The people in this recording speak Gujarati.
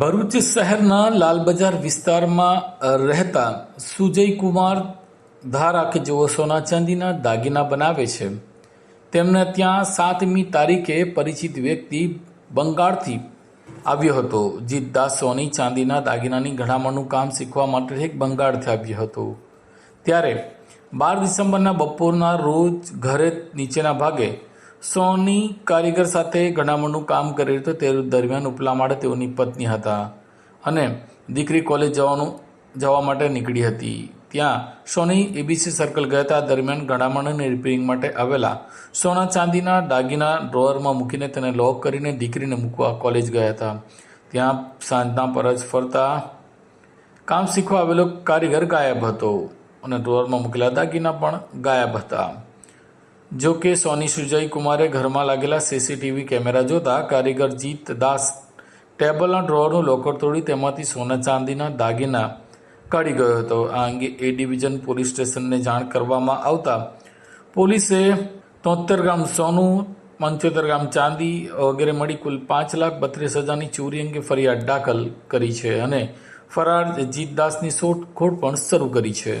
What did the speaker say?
ભરૂચ શહેરના લાલબજાર વિસ્તારમાં રહેતા સુજયકુમાર ધારા કે જેઓ સોના ચાંદીના દાગીના બનાવે છે, તેમને ત્યાં સાતમી તારીખે પરિચિત વ્યક્તિ બંગાળથી આવ્યો હતો જીતદાસ સોની ચાંદીના દાગીનાની ઘડામણનું કામ શીખવા માટે એક બંગાળથી આવ્યો હતો. ત્યારે બાર ડિસેમ્બરના બપોરના રોજ ઘરે નીચેના ભાગે સોની કારીગર સાથે ઘડામણનું કામ કરી રહ્યો તે દરમિયાન ઉપલા માળે તેઓની પત્ની હતા અને દીકરી કોલેજ જવાનું, જવા માટે નીકળી હતી. ત્યાં સોની એબીસી સર્કલ ગયા હતા. દરમિયાન ઘડામણ અને રિપેરિંગ માટે આવેલા સોના ચાંદીના દાગીના ડ્રોવરમાં મૂકીને તેને લોક કરીને દીકરીને મૂકવા કોલેજ ગયા હતા. ત્યાં સાંજના પરજ ફરતા કામ શીખવા આવેલો કારીગર ગાયબ હતો અને ડ્રોવરમાં મૂકેલા દાગીના પણ ગાયબ હતા. જો કે સોની સુજય કુમારે ઘરમાં લાગેલા સીસીટીવી કેમેરા જોતા કારીગર જીત દાસ ટેબલના ડ્રોનું લોકર તોડી તેમાંથી સોના ચાંદીના દાગીના કાઢી ગયો હતો. આ અંગે એ ડિવિઝન પોલીસ સ્ટેશનને જાણ કરવામાં આવતા પોલીસે તોતેર ગ્રામ સોનું પંચોતેર ગ્રામ ચાંદી વગેરે મળી કુલ પાંચ લાખ બત્રીસ હજારની ચોરી અંગે ફરિયાદ દાખલ કરી છે અને ફરાર જીતદાસની શોધખોળ પણ શરૂ કરી છે.